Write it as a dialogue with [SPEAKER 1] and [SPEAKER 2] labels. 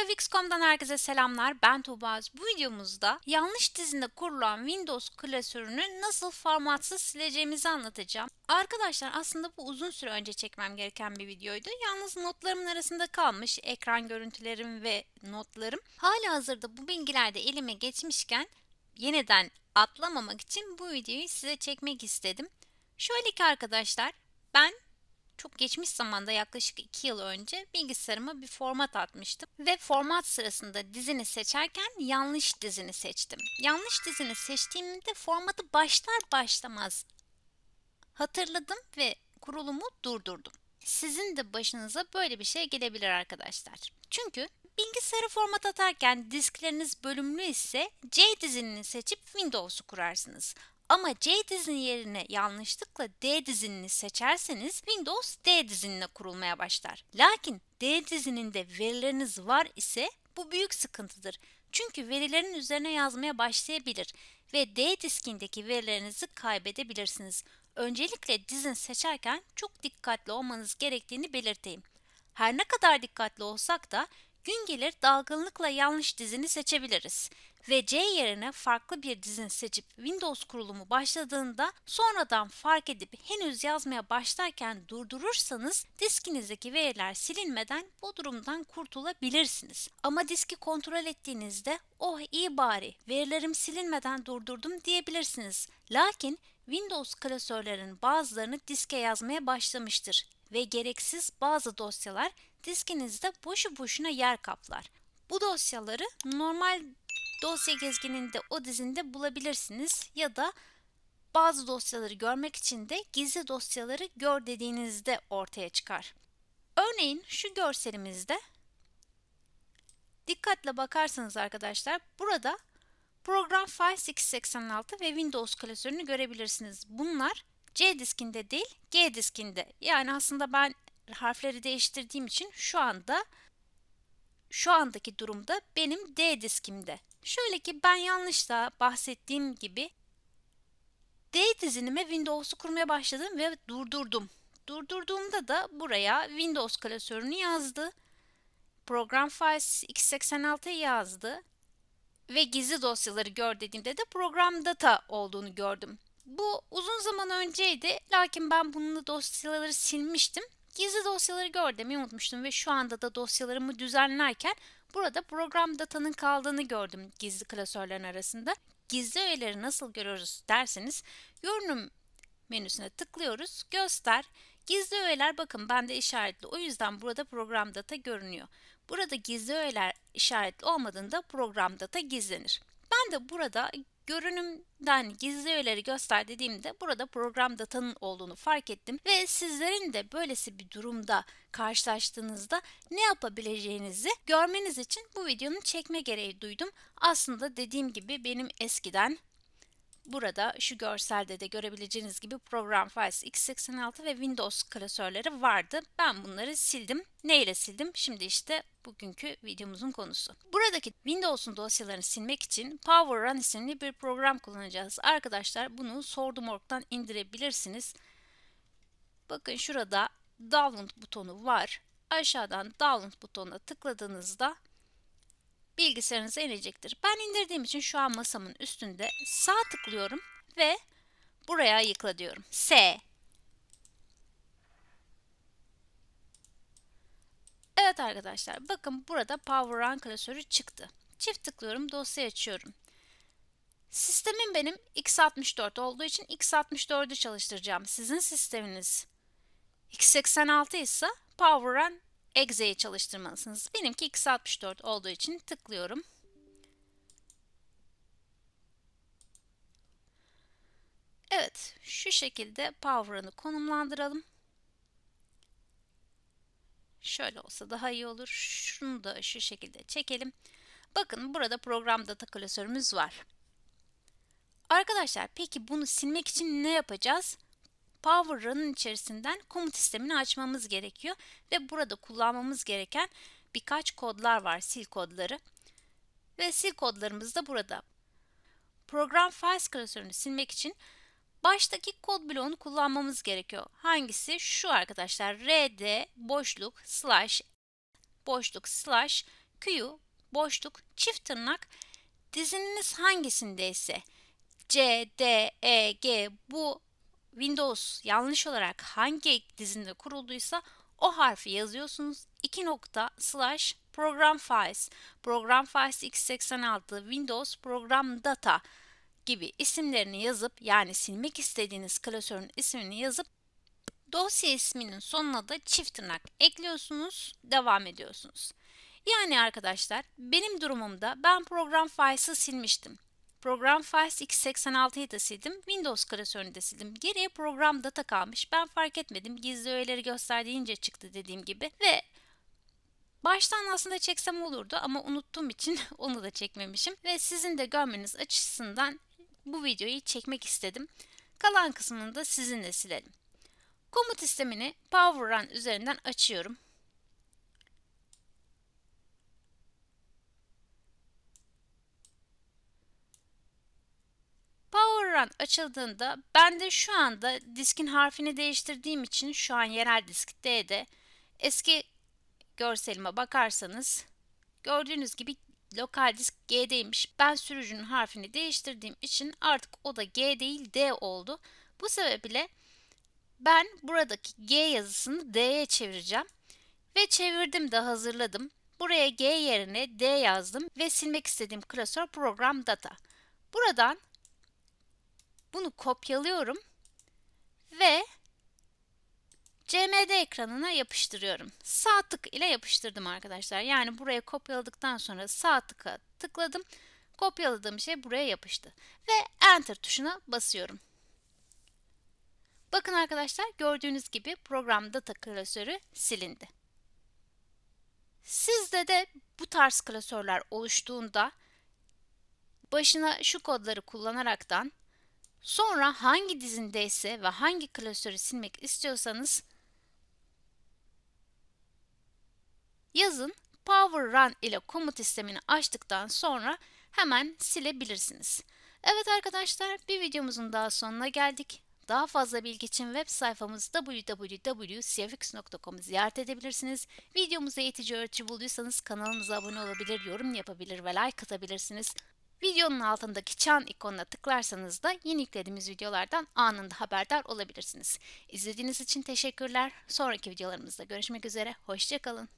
[SPEAKER 1] Videofix.com'dan herkese selamlar. Ben Tuğba. Bu videomuzda yanlış dizinde kurulan Windows klasörünü nasıl formatsız sileceğimizi anlatacağım. Arkadaşlar aslında bu uzun süre önce çekmem gereken bir videoydu. Yalnız notlarımın arasında kalmış ekran görüntülerim ve notlarım. Hala hazırda bu bilgiler de elime geçmişken yeniden atlamamak için bu videoyu size çekmek istedim. Şöyle ki arkadaşlar ben çok geçmiş zamanda yaklaşık 2 yıl önce bilgisayarıma bir format atmıştım. Ve format sırasında dizini seçerken yanlış dizini seçtim. Yanlış dizini seçtiğimde formatı başlar başlamaz hatırladım ve kurulumu durdurdum. Sizin de başınıza böyle bir şey gelebilir arkadaşlar. Çünkü bilgisayarı format atarken diskleriniz bölümlü ise C dizinini seçip Windows'u kurarsınız. Ama C dizinin yerine yanlışlıkla D dizinini seçerseniz Windows D dizinine kurulmaya başlar. Lakin D dizininde verileriniz var ise bu büyük sıkıntıdır. Çünkü verilerin üzerine yazmaya başlayabilir ve D diskindeki verilerinizi kaybedebilirsiniz. Öncelikle dizin seçerken çok dikkatli olmanız gerektiğini belirteyim. Her ne kadar dikkatli olsak da gün gelir dalgınlıkla yanlış dizini seçebiliriz ve C yerine farklı bir dizin seçip Windows kurulumu başladığında sonradan fark edip henüz yazmaya başlarken durdurursanız diskinizdeki veriler silinmeden bu durumdan kurtulabilirsiniz. Ama diski kontrol ettiğinizde oh iyi bari verilerim silinmeden durdurdum diyebilirsiniz. Lakin Windows klasörlerin bazılarını diske yazmaya başlamıştır ve gereksiz bazı dosyalar diskinizde boşu boşuna yer kaplar. Bu dosyaları normal dosya gezgininde o dizinde bulabilirsiniz ya da bazı dosyaları görmek için de gizli dosyaları gör dediğinizde ortaya çıkar. Örneğin şu görselimizde dikkatle bakarsanız arkadaşlar burada Program Files x86 ve Windows klasörünü görebilirsiniz. Bunlar C diskinde değil G diskinde. Yani aslında ben harfleri değiştirdiğim için şu anda şu andaki durumda benim D diskimde. Şöyle ki ben yanlışla bahsettiğim gibi D dizinime Windows'u kurmaya başladım ve durdurdum. Durdurduğumda da buraya Windows klasörünü yazdı. Program Files x86'yı yazdı. Ve gizli dosyaları gör dediğimde de program data olduğunu gördüm. Bu uzun zaman önceydi lakin ben bunun dosyaları silmiştim. Gizli dosyaları gör demeyi unutmuştum ve şu anda da dosyalarımı düzenlerken burada program datanın kaldığını gördüm gizli klasörlerin arasında. Gizli öğeleri nasıl görüyoruz derseniz görünüm menüsüne tıklıyoruz. Göster. Gizli öğeler bakın bende işaretli. O yüzden burada program data görünüyor. Burada gizli öğeler işaretli olmadığında program data gizlenir. Ben de burada görünümden gizli öğeleri göster dediğimde burada program datanın olduğunu fark ettim ve sizlerin de böylesi bir durumda karşılaştığınızda ne yapabileceğinizi görmeniz için bu videonun çekme gereği duydum. Aslında dediğim gibi benim eskiden Burada şu görselde de görebileceğiniz gibi Program Files x86 ve Windows klasörleri vardı. Ben bunları sildim. Ne ile sildim? Şimdi işte bugünkü videomuzun konusu. Buradaki Windows'un dosyalarını silmek için Power Run isimli bir program kullanacağız. Arkadaşlar bunu Sordum.org'dan indirebilirsiniz. Bakın şurada Download butonu var. Aşağıdan Download butonuna tıkladığınızda bilgisayarınıza inecektir. Ben indirdiğim için şu an masamın üstünde sağ tıklıyorum ve buraya yıkla diyorum. S. Evet arkadaşlar bakın burada Power Run klasörü çıktı. Çift tıklıyorum dosya açıyorum. Sistemim benim x64 olduğu için x64'ü çalıştıracağım. Sizin sisteminiz x86 ise Power Run Exe'yi çalıştırmalısınız. Benimki x64 olduğu için tıklıyorum. Evet, şu şekilde Power'ını konumlandıralım. Şöyle olsa daha iyi olur. Şunu da şu şekilde çekelim. Bakın burada program data klasörümüz var. Arkadaşlar peki bunu silmek için ne yapacağız? Power Run'ın içerisinden komut sistemini açmamız gerekiyor ve burada kullanmamız gereken birkaç kodlar var, sil kodları. Ve sil kodlarımız da burada. Program Files klasörünü silmek için baştaki kod bloğunu kullanmamız gerekiyor. Hangisi? Şu arkadaşlar rd boşluk slash boşluk slash Q, boşluk, çift tırnak, dizininiz hangisindeyse C, D, E, G bu Windows yanlış olarak hangi dizinde kurulduysa o harfi yazıyorsunuz. 2 nokta slash program files, program files x86, Windows program data gibi isimlerini yazıp yani silmek istediğiniz klasörün ismini yazıp dosya isminin sonuna da çift tırnak ekliyorsunuz, devam ediyorsunuz. Yani arkadaşlar benim durumumda ben program files'ı silmiştim. Program Files x86'yı da sildim. Windows klasörünü de sildim. Geriye program data kalmış. Ben fark etmedim. Gizli öğeleri gösterdiğince çıktı dediğim gibi. Ve baştan aslında çeksem olurdu ama unuttuğum için onu da çekmemişim. Ve sizin de görmeniz açısından bu videoyu çekmek istedim. Kalan kısmını da sizinle silelim. Komut sistemini PowerRun üzerinden açıyorum. PowerRun açıldığında ben de şu anda diskin harfini değiştirdiğim için şu an yerel disk D'de eski görselime bakarsanız gördüğünüz gibi lokal disk G'deymiş. Ben sürücünün harfini değiştirdiğim için artık o da G değil D oldu. Bu sebeple ben buradaki G yazısını D'ye çevireceğim. Ve çevirdim de hazırladım. Buraya G yerine D yazdım ve silmek istediğim klasör program data. Buradan bunu kopyalıyorum ve CMD ekranına yapıştırıyorum. Sağ tık ile yapıştırdım arkadaşlar. Yani buraya kopyaladıktan sonra sağ tıka tıkladım. Kopyaladığım şey buraya yapıştı. Ve Enter tuşuna basıyorum. Bakın arkadaşlar gördüğünüz gibi program data klasörü silindi. Sizde de bu tarz klasörler oluştuğunda başına şu kodları kullanaraktan Sonra hangi dizindeyse ve hangi klasörü silmek istiyorsanız yazın Power Run ile komut sistemini açtıktan sonra hemen silebilirsiniz. Evet arkadaşlar bir videomuzun daha sonuna geldik. Daha fazla bilgi için web sayfamız www.cfx.com'u ziyaret edebilirsiniz. Videomuzu eğitici öğretici bulduysanız kanalımıza abone olabilir, yorum yapabilir ve like atabilirsiniz. Videonun altındaki çan ikonuna tıklarsanız da yeni yüklediğimiz videolardan anında haberdar olabilirsiniz. İzlediğiniz için teşekkürler. Sonraki videolarımızda görüşmek üzere. Hoşçakalın.